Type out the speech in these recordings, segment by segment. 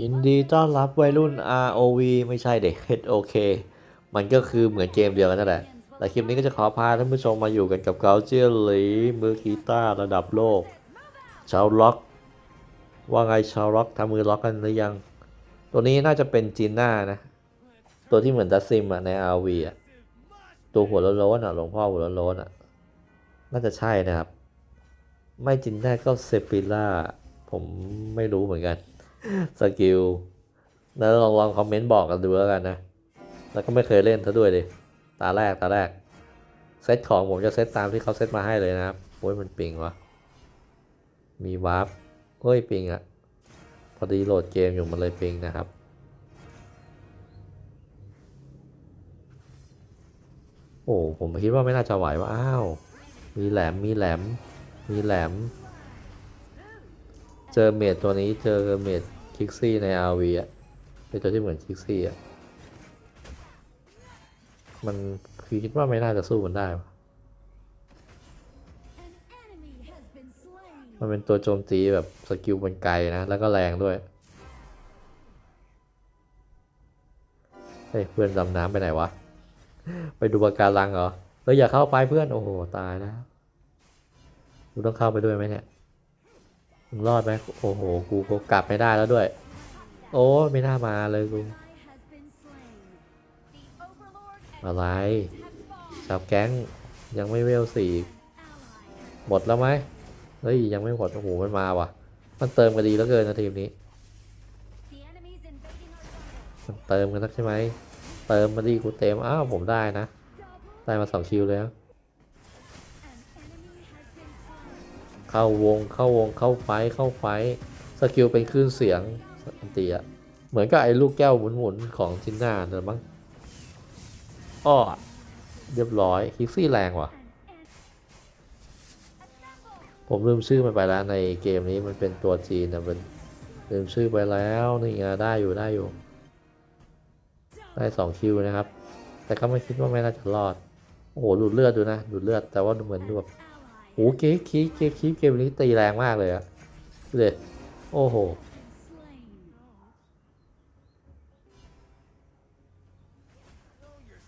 ยินดีต้อนรับวัยรุ่น ROV ไม่ใช่เด็ก HOK มันก็คือเหมือนเกมเดียวกันนั่นแหละ แต่คลิปนี้ก็จะขอพาท่านผู้ชมมาอยู่กันกับเกาเจียหลีมือกีตาร์ระดับโลก ชาวล็อก ว่าไงชาวล็อกทำมือล็อกกันหรือยัง ตัวนี้น่าจะเป็นจีน่านะ ตัวที่เหมือนดัซซิมอะใน ROV อะตัวหัวโล้นๆอะหลวงพ่อหัวโล้นๆอะน่าจะใช่นะครับ ไม่จินน่าก็เซปิล่าผมไม่รู้เหมือนกัน สกิลแล้วลองลองคอมเมนต์บอกกันดูแล้วกันนะ แล้วก็ไม่เคยเล่นซะด้วยดิตาแรกตาแรก เซตของผมจะเซตตามที่เขาเซตมาให้เลยนะครับโอ้ยมันปิงวะ มีวาร์ปเฮ้ยปิงอะพอดีโหลดเกมอยู่มันเลยปิงนะครับโอ้ผมคิดว่าไม่น่าจะไหวว่าอ้าว มีแหลมมีแหลม มีแหลม เจอเมดตัวนี้เจอเมดคิกซี่ใน RV อะเป็นตัวที่เหมือนคิกซี่อะมันคือคิดว่าไม่น่าจะสู้มันได้ มันเป็นตัวโจมตีแบบสกิลมันไกลนะ แล้วก็แรงด้วยเฮ้ยเพื่อนดำน้ำไปไหนวะ ไปดูปะการังเหรอเฮ้ยอย่าเข้าไปเพื่อน โอ้โห ตายแล้วกูต้องเข้าไปด้วยไหมเนี่ย มึงรอดไหมโอ้โห กูกูกลับไม่ได้แล้วด้วย โอ้ไม่น่ามาเลยกู อะไรชาวแก๊งยังไม่เวลสี่หมดแล้วไหมเฮ้ยยังไม่หมดโอ้โหมันมาว่ะ มันเติมกันดีแล้วเกินนะทีมนี้ มันเติมกันนักใช่ไหมเติมมาดีกูเต็มอ้าวผมได้นะ ได้มาสองคิวแล้ว เข้าวงเข้าวงเข้าไฟเข้าไฟสกิลเป็นคลื่นเสียงอันตีอะเหมือนกับไอ้ลูกแก้วหมุนๆของจินน่าเนอะมั้งอ้อเรียบร้อยคิกซี่แรงว่ะ ผมลืมชื่อมันไปแล้วในเกมนี้มันเป็นตัวจีนนะมันลืมชื่อไปแล้วนี่ไงได้อยู่ได้อยู่ ได้สองคิวนะครับ แต่ก็ไม่คิดว่าไม่น่าจะรอด โอ้โหดูดเลือดดูนะดูดเลือดแต่ว่าดูเหมือนดูแบบ โอ้เก๊กคีเก๊กคีเกมนี้ตีแรงมากเลยอะเลยโอ้โห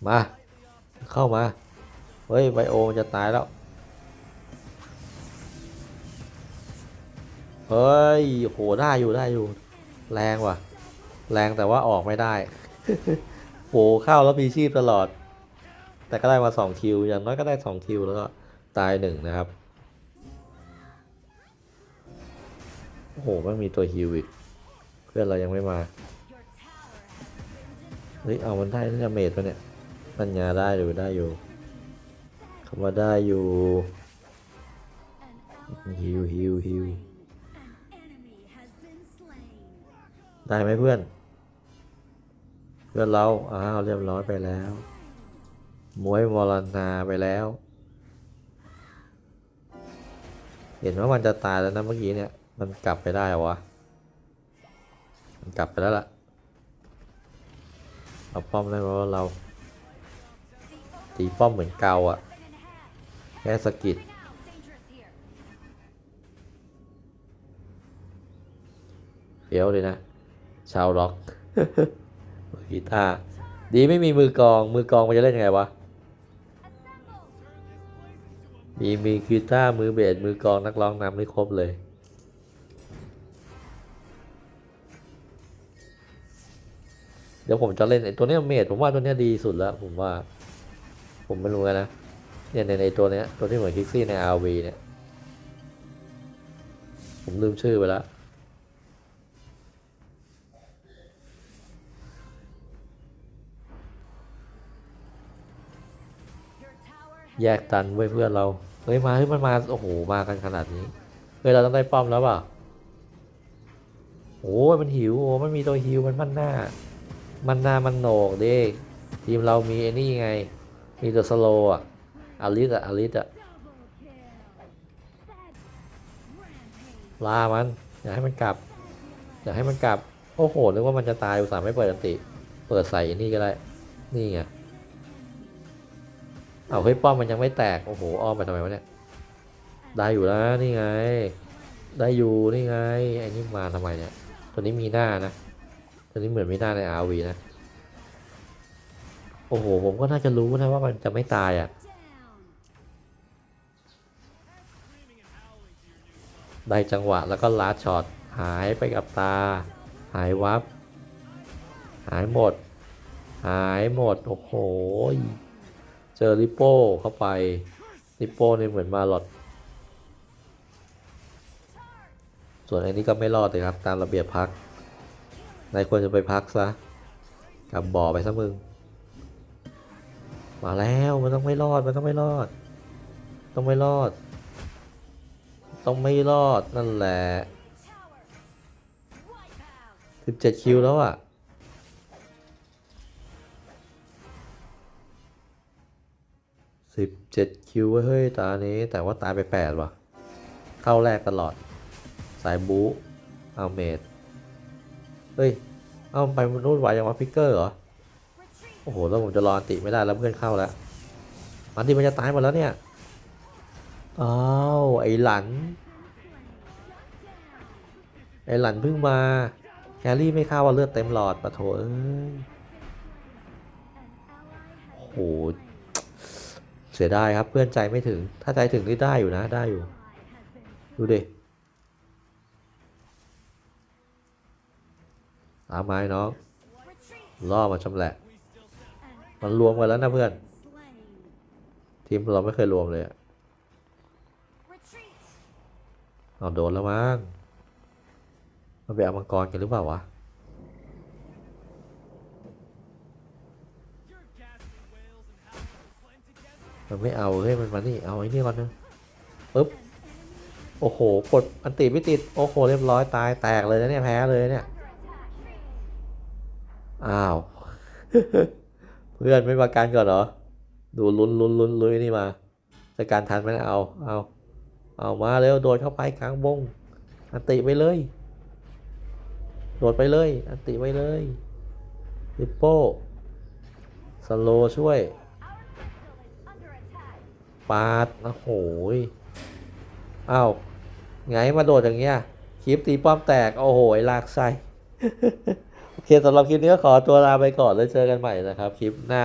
มา เข้ามา เฮ้ย ไบโอมันจะตายแล้ว เฮ้ย โห ได้อยู่ได้อยู่ แรงว่ะ แรงแต่ว่าออกไม่ได้ โห เข้าแล้วมีชีพตลอด แต่ก็ได้มาสองคิว อย่างน้อยก็ได้สองคิวแล้วก็ ตายหนึ่งนะครับ โอ้โหไม่มีตัวฮิวอีก เพื่อนเรายังไม่มา เฮ้ย เอามันได้นี่จะเมดปะเนี่ย ปัญญาได้อยู่ได้อยู่คำว่าได้อยู่ฮิวฮิวฮิวได้ไหมเพื่อน เพื่อนเรา อ้าว เรียบร้อยไปแล้ว มวยมรณาไปแล้ว เห็นว่ามันจะตายแล้วนะเมื่อกี้เนี่ย มันกลับไปได้เหรอวะ มันกลับไปแล้วล่ะ เอาป้อมได้ไหมว่าเรา ตีป้อมเหมือนเกาอะแค่สกิดเฟี้ยวเลยนะ ชาวร็อกมือกีตาร์ดีไม่มีมือกอง มือกองมันจะเล่นยังไงวะ มีมีกีตาร์มือเบสมือกองนักร้องนำไม่ครบเลย เดี๋ยวผมจะเล่นไอ้ตัวเนี้ยเมดผมว่าตัวเนี้ยดีสุดแล้ว ผมว่า ผมไม่รู้นะเนี่ยในในตัวเนี้ยตัวที่เหมือนคิกซี่ใน RV เนี่ย ผมลืมชื่อไปแล้ว แยกตันไว้เพื่อนเรา เฮ้ยมาเฮ้ยมันมา โอ้โห มากันขนาดนี้ เฮ้ยเราต้องได้ป้อมแล้วเปล่าโอ้มันหิว โอ้มันมีตัวหิวมันมันหน้า มันหน้ามันโหนกดิทีมเรามีไอ้นี่ไง มีตัวสโลอะอาริสอะอาริสอะลามัน อย่าให้มันกลับ อย่าให้มันกลับ โอ้โหนึกว่ามันจะตายอุตส่าห์ไม่เปิดอันติ เปิดใส่นี่ก็ได้ นี่ไง เอาเฮ้ยป้อมมันยังไม่แตก โอ้โหอ้อมไปทำไมวะเนี่ย ได้อยู่แล้วนี่ไง ได้อยู่นี่ไง ไอ้นี่มาทำไมเนี่ย ตัวนี้มีหน้านะ An อันนี้เหมือนไม่น่าใน RV นะ โอ้โห ผมก็น่าจะรู้นะว่ามันจะไม่ตายอะ ได้จังหวะแล้วก็ลัดช็อตหายไปกับตา หายวับ หายหมด หายหมด โอ้โห เจอริปโป้เข้าไปริปโป้นี่เหมือนมาหลอดส่วนอันนี้ก็ไม่รอดเลยครับ ตามระเบียบพักนายควรจะไปพักซะกลับบ่อไปซะมึง มาแล้วมันต้องไม่รอดมันต้องไม่รอด ต้องไม่รอด ต้องไม่รอดนั่นแหละสิบเจ็ดคิวแล้วอะ สิบเจ็ดคิวเว้ยเฮ้ยตานี้แต่ว่าตายไปแปดว่ะ เข้าแรกตลอด สายบูเอาเมดเฮ้ย เอาไปมนนู่นไหวยังวะพิกเกอร์เหรอ โอ้โห แล้วผมจะรออันติไม่ได้แล้วเพื่อนเข้าแล้วมันที่มันจะตายหมดแล้วเนี่ย อ้าว ไอหลัน ไอหลันเพิ่งมา แครี่ไม่เข้าว่าเลือดเต็มหลอดปะโถเอ้ยโอ้โห เสียดายครับเพื่อนใจไม่ถึง ถ้าใจถึงนี่ได้อยู่นะได้อยู่ ดูดิตาไม้น้องล่อมาชำแหละ มันรวมกันแล้วนะเพื่อน ทีมเราไม่เคยรวมเลยอะเอาโดนแล้วมั้งมันไปเอามังกรกันหรือเปล่าวะ มันไม่เอาเฮ้ยมันมานี่เอาไอ้นี่ก่อนนะปึ๊บโอ้โหกดอันติไม่ติดโอ้โหเรียบร้อยตายแตกเลยนะเนี่ยแพ้เลยเนี่ยอ้าว เพื่อนไม่ประกันก่อนเหรอ ดูลุ้นลุ้นลุ้นลุ้นี่มาจะการทันไหมนเอาเอาเอามาเร็วโดดเข้าไปกลางวงอันติไปเลย โดดไปเลย อันติไปเลยลิปโป้สโลช่วย ปาดโอ้โหอ้าวไงมาโดดอย่างเงี้ยคลิปตีป้อมแตก โอ้โหลากไส้โอเคสำหรับคลิปนี้ก็ขอตัวลาไปก่อนแล้วเจอกันใหม่นะครับ คลิปหน้า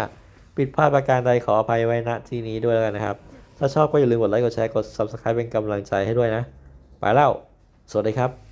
ผิดพลาดประการใดขออภัยไว้ณที่นี้ด้วยแล้วกันนะครับ ถ้าชอบก็อย่าลืมกดไลค์กดแชร์กด subscribe เป็นกำลังใจให้ด้วยนะ ไปแล้ว สวัสดีครับ